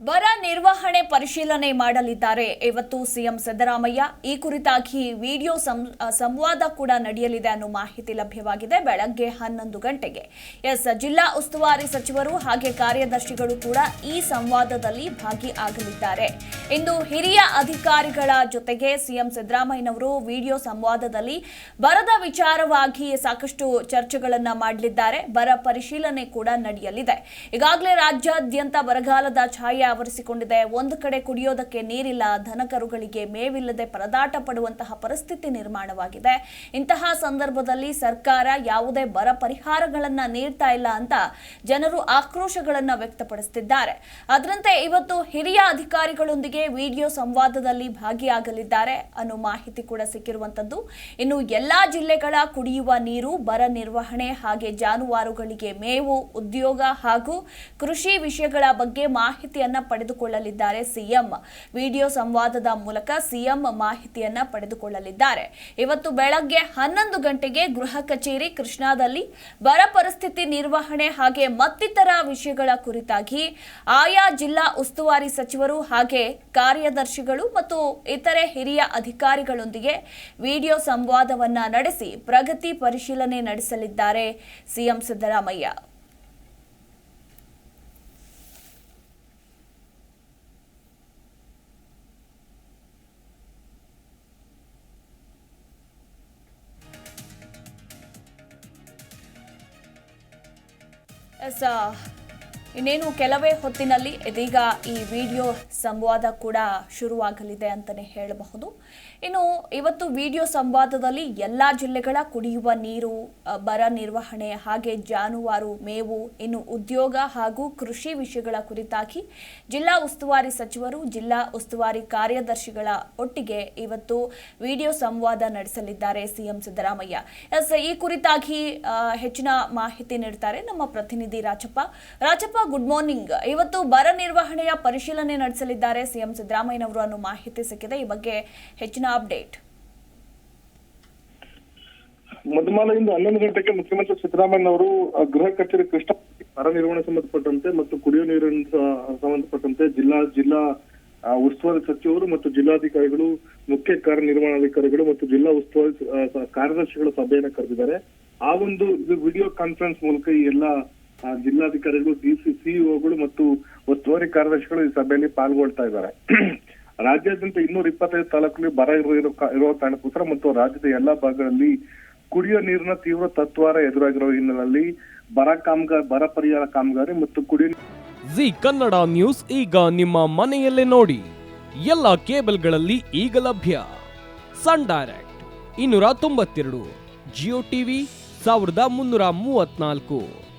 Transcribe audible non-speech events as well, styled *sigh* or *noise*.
ಬರ ನಿರ್ವಹಣೆ ಪರಿಶೀಲನೆ ಮಾಡಲಿದ್ದಾರೆ. ಇವತ್ತು ಸಿಎಂ ಸಿದ್ದರಾಮಯ್ಯ ಈ ಕುರಿತಾಗಿ ವಿಡಿಯೋ ಸಂವಾದ ಕೂಡ ನಡೆಯಲಿದೆ ಅನ್ನೋ ಮಾಹಿತಿ ಲಭ್ಯವಾಗಿದೆ. ಬೆಳಗ್ಗೆ ಹನ್ನೊಂದು ಗಂಟೆಗೆ ಎಸ್, ಜಿಲ್ಲಾ ಉಸ್ತುವಾರಿ ಸಚಿವರು ಹಾಗೆ ಕಾರ್ಯದರ್ಶಿಗಳು ಕೂಡ ಈ ಸಂವಾದದಲ್ಲಿ ಭಾಗಿಯಾಗಲಿದ್ದಾರೆ. ಇಂದು ಹಿರಿಯ ಅಧಿಕಾರಿಗಳ ಜೊತೆಗೆ ಸಿಎಂ ಸಿದ್ದರಾಮಯ್ಯನವರು ವಿಡಿಯೋ ಸಂವಾದದಲ್ಲಿ ಬರದ ವಿಚಾರವಾಗಿ ಸಾಕಷ್ಟು ಚರ್ಚೆಗಳನ್ನು ಮಾಡಲಿದ್ದಾರೆ. ಬರ ಪರಿಶೀಲನೆ ಕೂಡ ನಡೆಯಲಿದೆ. ಈಗಾಗಲೇ ರಾಜ್ಯಾದ್ಯಂತ ಬರಗಾಲದ ಛಾಯೆ ಆವರಿಸಿಕೊಂಡಿದೆ. ಒಂದು ಕಡೆ ಕುಡಿಯೋದಕ್ಕೆ ನೀರಿಲ್ಲ, ದನಕರುಗಳಿಗೆ ಮೇವಿಲ್ಲದೆ ಪರದಾಟ ಪಡುವಂತಹ ಪರಿಸ್ಥಿತಿ ನಿರ್ಮಾಣವಾಗಿದೆ. ಇಂತಹ ಸಂದರ್ಭದಲ್ಲಿ ಸರ್ಕಾರ ಯಾವುದೇ ಬರ ಪರಿಹಾರಗಳನ್ನ ನೀಡ್ತಾ ಇಲ್ಲ ಅಂತ ಜನರು ಆಕ್ರೋಶಗಳನ್ನ ವ್ಯಕ್ತಪಡಿಸುತ್ತಿದ್ದಾರೆ ಅದರಂತೆ ಇವತ್ತು ಹಿರಿಯ ಅಧಿಕಾರಿಗಳೊಂದಿಗೆ ವಿಡಿಯೋ ಸಂವಾದದಲ್ಲಿ ಭಾಗಿಯಾಗಲಿದ್ದಾರೆ. ಅನ್ನೋ ಮಾಹಿತಿ ಕೂಡ ಸಿಕ್ಕಿರುವಂತದ್ದು, ಇನ್ನು ಎಲ್ಲಾ ಜಿಲ್ಲೆಗಳ ಕುಡಿಯುವ ನೀರು, ಬರ ನಿರ್ವಹಣೆ ಹಾಗೆ ಜಾನುವಾರುಗಳಿಗೆ ಮೇವು, ಉದ್ಯೋಗ ಹಾಗೂ ಕೃಷಿ ವಿಷಯಗಳ ಬಗ್ಗೆ ಮಾಹಿತಿಯನ್ನ ಪಡೆದುಕೊಳ್ಳಲಿದ್ದಾರೆ ಸಿಎಂ. ವಿಡಿಯೋ ಸಂವಾದದ ಮೂಲಕ ಸಿಎಂ ಮಾಹಿತಿಯನ್ನ ಪಡೆದುಕೊಳ್ಳಲಿದ್ದಾರೆ. ಇವತ್ತು ಬೆಳಗ್ಗೆ ಹನ್ನೊಂದು ಗಂಟೆಗೆ ಗೃಹ ಕಚೇರಿ ಕೃಷ್ಣಾದಲ್ಲಿ ಬರ ಪರಿಸ್ಥಿತಿ ನಿರ್ವಹಣೆ ಹಾಗೆ ಮತ್ತಿತರ ವಿಷಯಗಳ ಕುರಿತಾಗಿ ಆಯಾ ಜಿಲ್ಲಾ ಉಸ್ತುವಾರಿ ಸಚಿವರು ಹಾಗೆ ಕಾರ್ಯದರ್ಶಿಗಳು ಮತ್ತು ಇತರೆ ಹಿರಿಯ ಅಧಿಕಾರಿಗಳೊಂದಿಗೆ ವಿಡಿಯೋ ಸಂವಾದವನ್ನ ನಡೆಸಿ ಪ್ರಗತಿ ಪರಿಶೀಲನೆ ನಡೆಸಲಿದ್ದಾರೆ ಸಿಎಂ ಸಿದ್ದರಾಮಯ್ಯ. ಎಸ್ ಆ, ಇನ್ನೇನು ಕೆಲವೇ ಹೊತ್ತಿನಲ್ಲಿ ಇದೀಗ ಈ ವಿಡಿಯೋ ಸಂವಾದ ಕೂಡ ಶುರುವಾಗಲಿದೆ ಅಂತಲೇ ಹೇಳಬಹುದು. ಇನ್ನು ಇವತ್ತು ವಿಡಿಯೋ ಸಂವಾದದಲ್ಲಿ ಎಲ್ಲ ಜಿಲ್ಲೆಗಳ ಕುಡಿಯುವ ನೀರು ಬರ ನಿರ್ವಹಣೆ ಹಾಗೆ ಜಾನುವಾರು, ಮೇವು, ಇನ್ನು ಉದ್ಯೋಗ ಹಾಗೂ ಕೃಷಿ ವಿಷಯಗಳ ಕುರಿತಾಗಿ ಜಿಲ್ಲಾ ಉಸ್ತುವಾರಿ ಸಚಿವರು, ಜಿಲ್ಲಾ ಉಸ್ತುವಾರಿ ಕಾರ್ಯದರ್ಶಿಗಳ ಒಟ್ಟಿಗೆ ಇವತ್ತು ವಿಡಿಯೋ ಸಂವಾದ ನಡೆಸಲಿದ್ದಾರೆ ಸಿಎಂ ಸಿದ್ದರಾಮಯ್ಯ. ಎಸ್, ಈ ಕುರಿತಾಗಿ ಹೆಚ್ಚಿನ ಮಾಹಿತಿ ನೀಡ್ತಾರೆ ನಮ್ಮ ಪ್ರತಿನಿಧಿ ರಾಜಪ್ಪ. Rajappa good morning. ಇವತ್ತು ಬರ ನಿರ್ವಹಣೆಯ ಪರಿಶೀಲನೆ ನಡೆಸಲಿದ್ದಾರೆ ಸಿಎಂ ಸಿದ್ದರಾಮಯ್ಯನವರು ಅನ್ನೋ ಮಾಹಿತಿ ಸಿಕ್ಕಿದೆ. ಈ ಬಗ್ಗೆ ಹೆಚ್ಚಿನ ಅಪ್ಡೇಟ್. ಮಧುಮಾಲೆಯಿಂದ ಹನ್ನೊಂದು ಗಂಟೆಗೆ ಮುಖ್ಯಮಂತ್ರಿ ಸಿದ್ದರಾಮಯ್ಯ ಅವರು ಗೃಹ ಕಚೇರಿ ಕೃಷ್ಣ ಬರ ನಿರ್ವಹಣೆ ಸಂಬಂಧಪಟ್ಟಂತೆ ಮತ್ತು ಕುಡಿಯುವ ನೀರಿನ ಸಂಬಂಧಪಟ್ಟಂತೆ ಜಿಲ್ಲಾ ಜಿಲ್ಲಾ ಉಸ್ತುವಾರಿ ಸಚಿವರು ಮತ್ತು ಜಿಲ್ಲಾಧಿಕಾರಿಗಳು, ಮುಖ್ಯ ಕಾರ್ಯನಿರ್ವಹಣಾಧಿಕಾರಿಗಳು ಮತ್ತು ಜಿಲ್ಲಾ ಉಸ್ತುವಾರಿ ಕಾರ್ಯದರ್ಶಿಗಳ ಸಭೆಯನ್ನು ಕರೆದಿದ್ದಾರೆ. ಆ ಒಂದು ವಿಡಿಯೋ ಕಾನ್ಫರೆನ್ಸ್ ಮೂಲಕ ಈ ಎಲ್ಲ ಜಿಲ್ಲಾಧಿಕಾರಿಗಳು ಡಿಸಿ ಸಿಇಒಗಳು ಮತ್ತು ಒತ್ತುವರಿ ಕಾರ್ಯದರ್ಶಿಗಳು ಈ ಸಭೆಯಲ್ಲಿ ಪಾಲ್ಗೊಳ್ತಾ ಇದ್ದಾರೆ. *clears throat* ರಾಜ್ಯಾದ್ಯಂತ ಇನ್ನೂರ ಇಪ್ಪತ್ತೈದು ತಾಲೂಕಲ್ಲಿ ಬರ ಇರೋ ಇರುವ ಕಾರಣಕ್ಕೋಸ್ಕರ ಮತ್ತು ರಾಜ್ಯದ ಎಲ್ಲಾ ಭಾಗಗಳಲ್ಲಿ ಕುಡಿಯುವ ನೀರಿನ ತೀವ್ರ ತತ್ವಾರ ಎದುರಾಗಿರುವ ಹಿನ್ನೆಲೆಯಲ್ಲಿ ಬರ ಕಾಮಗಾರಿ, ಬರ ಪರಿಹಾರ ಕಾಮಗಾರಿ ಮತ್ತು ಕುಡಿಯುವ ಜಿ ಕನ್ನಡ ನ್ಯೂಸ್ ಈಗ ನಿಮ್ಮ ಮನೆಯಲ್ಲೇ ನೋಡಿ. ಎಲ್ಲ ಕೇಬಲ್ಗಳಲ್ಲಿ ಈಗ ಲಭ್ಯ. ಸನ್ ಡೈರೆಕ್ಟ್ ಇನ್ನೂರ ತೊಂಬತ್ತೆರಡು, ಜಿಯೋ ಟಿವಿ ಸಾವಿರದ ಮುನ್ನೂರ ಮೂವತ್ನಾಲ್ಕು.